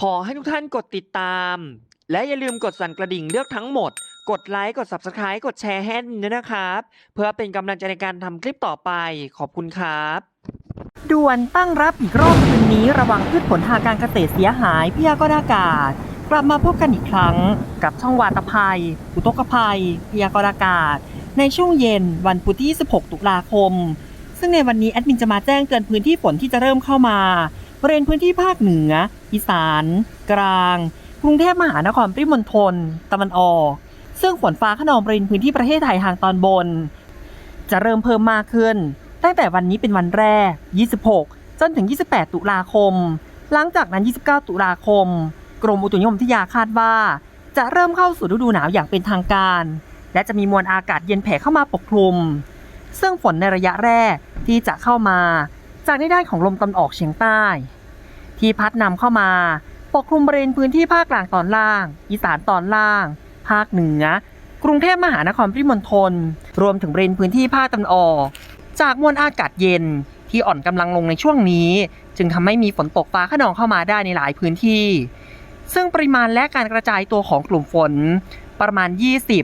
ขอให้ทุกท่านกดติดตาม และอย่าลืมกดสั่นกระดิ่งเลือกทั้งหมด กดไลค์ กด Subscribe กดแชร์ให้ด้วยนะครับ เพื่อเป็นกำลังใจในการทำคลิปต่อไป ขอบคุณครับ ด่วนตั้งรับอีกรอบคืนนี้ระวังพืชผลทางการเกษตรเสียหายพยากรณ์อากาศ กลับมาพบกันอีกครั้ง กับช่องวาตภัย อุทกภัย พยากรณ์อากาศ ในช่วงเย็นวันพุธที่26ตุลาคม ซึ่งในวันนี้แอดมินจะมาแจ้งเตือนพื้นที่ฝนที่จะเริ่มเข้ามา บริเวณพื้นที่ภาคเหนือ อีสาน กลาง กรุงเทพมหานครปริมณฑลตะวันออก ซึ่งฝนฟ้าขนองบริเวณพื้นที่ประเทศไทยทางตอนบน จะเริ่มเพิ่มมากขึ้น ตั้งแต่วันนี้เป็นวันแรก 26 จนถึง 28 ตุลาคม หลังจากนั้น 29 ตุลาคม กรมอุตุนิยมวิทยาคาดว่า จะเริ่มเข้าสู่ฤดูหนาวอย่างเป็นทางการ และจะมีมวลอากาศเย็นแผ่เข้ามาปกคลุม ซึ่งฝนในระยะแรกที่จะเข้ามาจากในด้านของลมตะวันออกเฉียงใต้ ที่พัดนำเข้ามา ปกคลุมบริเวณพื้นที่ภาคกลางตอนล่าง อีสานตอนล่าง ภาคเหนือ กรุงเทพมหานครปริมณฑลรวมถึงบริเวณพื้นที่ภาคตะวันออก จากมวลอากาศเย็นที่อ่อนกำลังลงในช่วงนี้ จึงทำให้มีฝนตกฟ้าขนองเข้ามาได้ในหลายพื้นที่ ซึ่งปริมาณและการกระจายตัวของกลุ่มฝน ประมาณ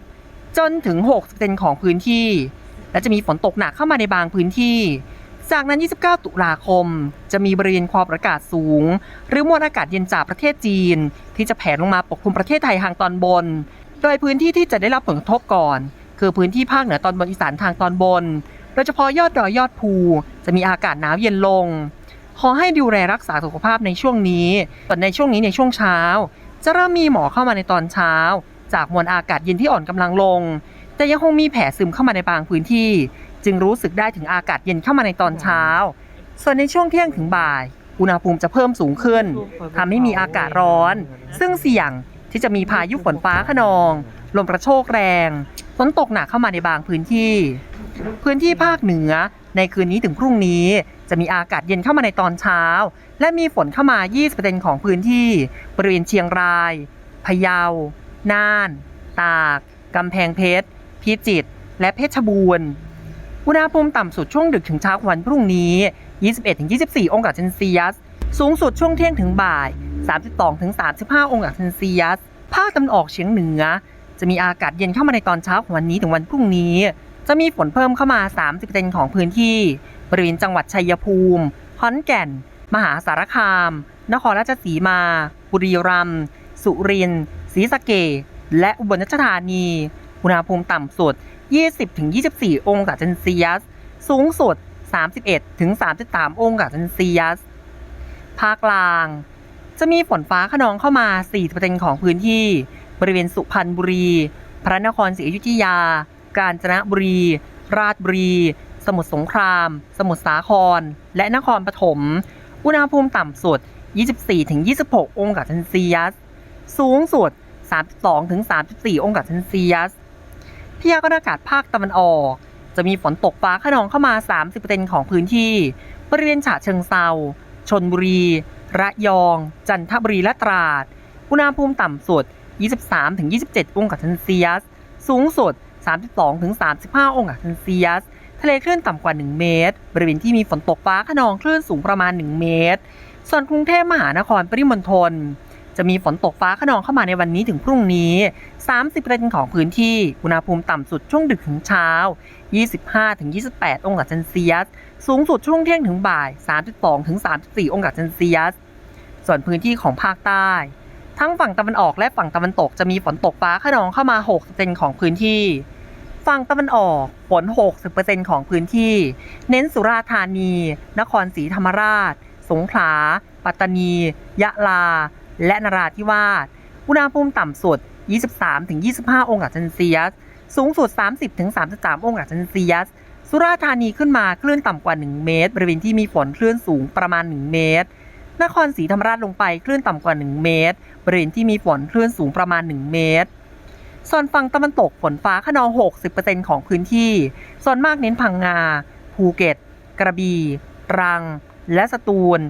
20 จนถึง60%ของพื้นที่ และจะมีฝนตกหนักเข้ามาในบางพื้นที่ จากนั้น 29 ตุลาคม จะมีบริเวณความอากาศสูง หรือมวลอากาศเย็นจากประเทศจีน ที่จะแผ่ลงมาปกคลุมประเทศไทยทางตอนบน โดยพื้นที่ที่จะได้รับผลกระทบก่อน คือพื้นที่ภาคเหนือตอนบนอีสานทางตอนบน โดยเฉพาะยอดดอยยอดภู จะมีอากาศหนาวเย็นลง ขอให้ดูแลรักษาสุขภาพในช่วงนี้ส่วนในช่วงนี้ในช่วงเช้า จะเริ่มมีหมอกเข้ามาในตอนเช้า จากมวลอากาศเย็นที่อ่อนกำลังลง แต่ยังคงมีแผ่ซึมเข้ามาในบางพื้นที่ จึงรู้สึกได้ถึงอากาศเย็นเข้ามาในตอนเช้า ส่วนในช่วงเที่ยงถึงบ่าย อุณหภูมิจะเพิ่มสูงขึ้นทำให้มีอากาศร้อน ซึ่งเสี่ยงที่จะมีพายุฝนฟ้าขนอง ลมกระโชกแรงฝนตกหนักเข้ามาในบางพื้นที่ พื้นที่ภาคเหนือในคืนนี้ถึงพรุ่งนี้ จะมีอากาศเย็นเข้ามาในตอนเช้า และมีฝนเข้ามา 20%ของพื้นที่ บริเวณเชียงราย พะเยา น่าน ตาก กำแพงเพชร พิจิตร และเพชรบูรณ์ อุณหภูมิต่ำสุดช่วงดึกถึงเช้าวันพรุ่งนี้ 21-24 องศาเซนเซียส สูงสุดช่วงเที่ยงถึงบ่าย 32-35 องศาเซนเซียส ภาคตะวันออกเฉียงเหนือ จะมีอากาศเย็นเข้ามาในตอนเช้าของวันนี้ถึงวันพรุ่งนี้ จะมีฝนเพิ่มเข้ามา 30%ของพื้นที่ บริเวณจังหวัดชัยภูมิขอนแก่น มหาสารคาม นครราชสีมา บุรีรัมย์ สุรินทร์ ศรีสะเกษและอุบลราชธานี อุณหภูมิต่ำสุด 20-24 องศาเซนเซียส สูงสุด 31-33 องศาเซนเซียส ภาคกลาง จะมีฝนฟ้าขนองเข้ามา 40%ของพื้นที่ บริเวณสุพรรณบุรี พระนครศรีอยุธยา กาญจนบุรี ราชบุรี สมุทรสงคราม สมุทรสาคร และนครปฐม อุณหภูมิต่ำสุด 24-26 องศาเซนเซียส สูงสุด 32-34 องศาเซนเซียส พยากรณ์อากาศภาคตะวันออก จะมีฝนตกฟ้าขนองเข้ามา 30%ของพื้นที่ บริเวณฉะเชิงเซาชนบุรี ระยอง จันทบุรีและตราด อุณหภูมิต่ำสุด 23-27 องศาเซนเซียส สูงสุด 32-35 องศาเซนเซียส ทะเลคลื่นต่ำกว่า 1 เมตร บริเวณที่มีฝนตกฟ้าขนองคลื่นสูงประมาณ 1 เมตร ส่วนกรุงเทพมหานครปริมณฑล จะมีฝนตกฟ้าขนองเข้ามาในวันนี้ถึงพรุ่งนี้ 30%ของพื้นที่ อุณหภูมิต่ำสุดช่วงดึกถึงเช้า 25-28 องศาเซนเซียส สูงสุดช่วงเที่ยงถึงบ่าย 32-34 องศาเซนเซียส ส่วนพื้นที่ของภาคใต้ ทั้งฝั่งตะวันออกและฝั่งตะวันตกจะมีฝนตกฟ้าขนองเข้ามา60%ของพื้นที่ฝั่งตะวันออกฝน 60%ของพื้นที่ เน้นสุราษฎร์ธานี นครศรีธรรมราช สงขลา ปัตตานี ยะลา และนราธิวาส อุณหภูมิต่ำสุด 23-25 องศาเซนเซียส สูงสุด 30-33 องศาเซนเซียส สุราษฎร์ธานีขึ้นมาคลื่นต่ำกว่า 1 เมตร บริเวณที่มีฝนคลื่นสูงประมาณ 1 เมตร นครศรีธรรมราชลงไปคลื่นต่ำกว่า 1 เมตร บริเวณที่มีฝนคลื่นสูงประมาณ 1 เมตรส่วนฝั่งตะวันตกฝนฟ้าขนอง 60%ของพื้นที่ ส่วนมากเน้นพังงา ภูเก็ต กระบี่ ตรัง และสตูล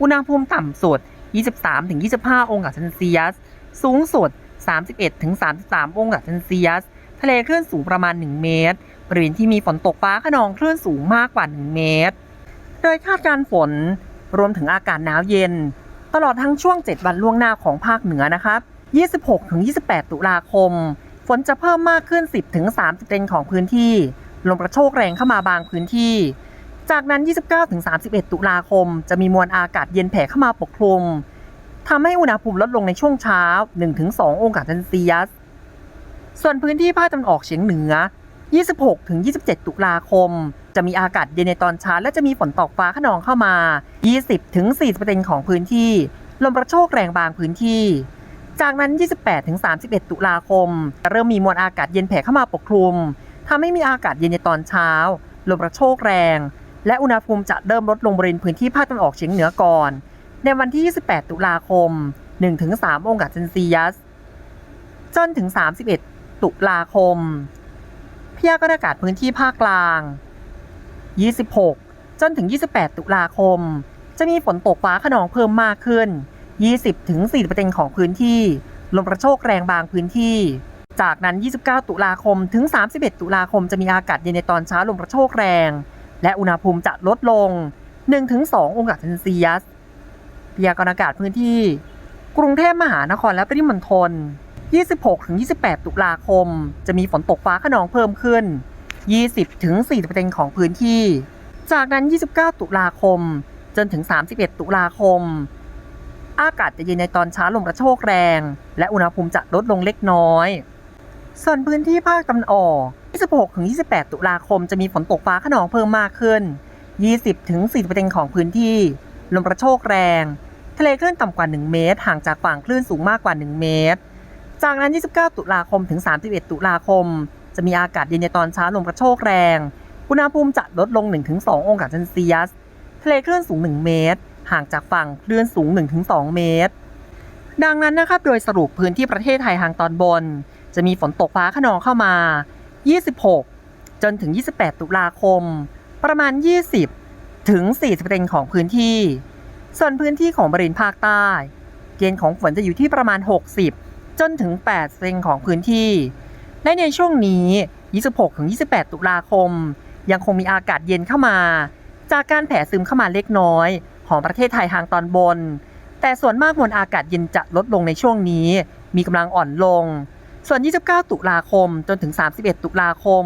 อุณหภูมิต่ำสุด 23-25 องศาเซนเซียส สูงสุด 31-33 องศาเซนเซียส ทะเลคลื่นสูงประมาณ 1 เมตร บริเวณที่มีฝนตกฟ้าขนองคลื่นสูงมากกว่า 1 เมตร โดยคาดการฝนรวมถึงอากาศหนาวเย็น ตลอดทั้งช่วง 7 วันล่วงหน้าของภาคเหนือนะครับ 26-28 ตุลาคม ฝนจะเพิ่มมากขึ้น 10-30เซนของพื้นที่ ลมกระโชกแรงเข้ามาบางพื้นที่ จากนั้น 29-31 ตุลาคม จะมีมวลอากาศเย็นแผ่เข้ามาปกคลุมทำให้อุณหภูมิลดลงในช่วงเช้า 1-2 องศาเซลเซียส ส่วนพื้นที่ภาคตะวันออกเฉียงเหนือ 26-27 ตุลาคม จะมีอากาศเย็นในตอนเช้าและจะมีฝนตกฟ้าขนองเข้ามา 20-40%ของพื้นที่ ลมกระโชกแรงบางพื้นที่ จากนั้น 28-31 ตุลาคมจะเริ่มมีมวลอากาศเย็นแผ่เข้ามาปกคลุมทำให้มีอากาศเย็นในตอนเช้า ลมกระโชกแรง และอุณหภูมิจะเริ่มลดลงบริเวณพื้นที่ภาคตะวันออกเฉียงเหนือก่อน ในวันที่ 28 ตุลาคม 1-3 องศาเซลเซียส จนถึง 31 ตุลาคม พยากรณ์อากาศพื้นที่ภาคกลาง 26 จนถึง 28 ตุลาคม จะมีฝนตกฟ้าขนองเพิ่มมากขึ้น 20ถึง40%ของพื้นที่ ลมกระโชกแรงบางพื้นที่จากนั้น 29 ตุลาคม ถึง 31 ตุลาคม จะมีอากาศเย็นในตอนเช้าลมกระโชกแรง และอุณหภูมิจะลดลง 1-2 องศาเซลเซียสพยากรณ์อากาศพื้นที่ กรุงเทพมหานครและปริมณฑล 26-28 ตุลาคม จะมีฝนตกฟ้าขนองเพิ่มขึ้น 20-40%ของพื้นที่ จากนั้น 29 ตุลาคม จนถึง 31 ตุลาคม อากาศจะเย็นในตอนเช้าลมกระโชกแรง และอุณหภูมิจะลดลงเล็กน้อย ส่วนพื้นที่ภาคตะวันออก 26-28 ตุลาคมจะมีฝนตกฟ้าขนองเพิ่มมากขึ้น 20-40%ของพื้นที่ ลมกระโชกแรง ทะเลคลื่นต่ำกว่า 1 เมตร ห่างจากฝั่งคลื่นสูงมากกว่า 1 เมตร จากนั้น 29 ตุลาคมถึง 31 ตุลาคม จะมีอากาศเย็นในตอนเช้าลมกระโชกแรง อุณหภูมิจะลดลง 1-2 องศาเซลเซียส ทะเลคลื่นสูง 1 เมตร ห่างจากฝั่งคลื่นสูง 1-2 เมตร ดังนั้นนะครับ โดยสรุปพื้นที่ประเทศไทยทางตอนบน จะมีฝนตกฟ้าขนองเข้ามา 26 จนถึง 28 ตุลาคม ประมาณ 20 ถึง 40%ของพื้นที่ ส่วนพื้นที่ของบริเวณภาคใต้ เกณฑ์ของฝนจะอยู่ที่ประมาณ 60 จนถึง8เซนของพื้นที่ และในช่วงนี้ 26-28 ตุลาคม ยังคงมีอากาศเย็นเข้ามา จากการแผ่ซึมเข้ามาเล็กน้อยของประเทศไทยทางตอนบน แต่ส่วนมากมวลอากาศเย็นจะลดลงในช่วงนี้ มีกำลังอ่อนลง ส่วน 29 ตุลาคม จนถึง 31 ตุลาคม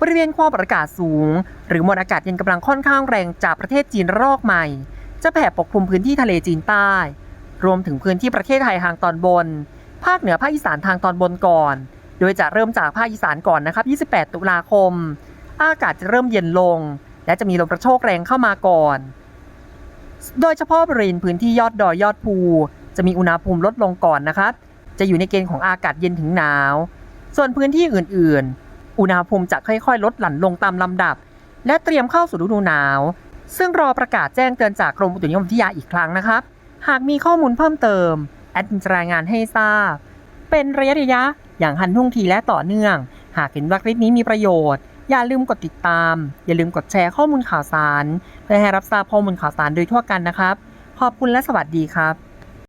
บริเวณความกดอากาศสูง หรือมวลอากาศเย็นกำลังค่อนข้างแรงจากประเทศจีนรอกใหม่ จะแผ่ปกคลุมพื้นที่ทะเลจีนใต้ รวมถึงพื้นที่ประเทศไทยทางตอนบน ภาคเหนือภาคอีสานทางตอนบนก่อน โดยจะเริ่มจากภาคอีสานก่อนนะครับ 28 ตุลาคม อากาศจะเริ่มเย็นลง และจะมีลมกระโชกแรงเข้ามาก่อน โดยเฉพาะบริเวณพื้นที่ยอดดอยยอดภู จะมีอุณหภูมิลดลงก่อนนะครับ จะอยู่ในเกณฑ์ของอากาศเย็นถึงหนาว ส่วนพื้นที่อื่น ๆ อุณหภูมิจะค่อยๆ ลดหลั่นลงตามลำดับ และเตรียมเข้าสู่ฤดูหนาว ซึ่งรอประกาศแจ้งเตือนจากกรมอุตุนิยมวิทยาอีกครั้งนะครับ หากมีข้อมูลเพิ่มเติม แอดมินจะรายงานให้ทราบ เป็นระยะระยะๆอย่างหันทุ่งทีและต่อเนื่อง หากเห็นว่าคลิปนี้มีประโยชน์ อย่าลืมกดติดตาม อย่าลืมกดแชร์ข้อมูลข่าวสาร เพื่อให้รับทราบข้อมูลข่าวสารโดยทั่วกันนะครับ ขอบคุณและสวัสดีครับ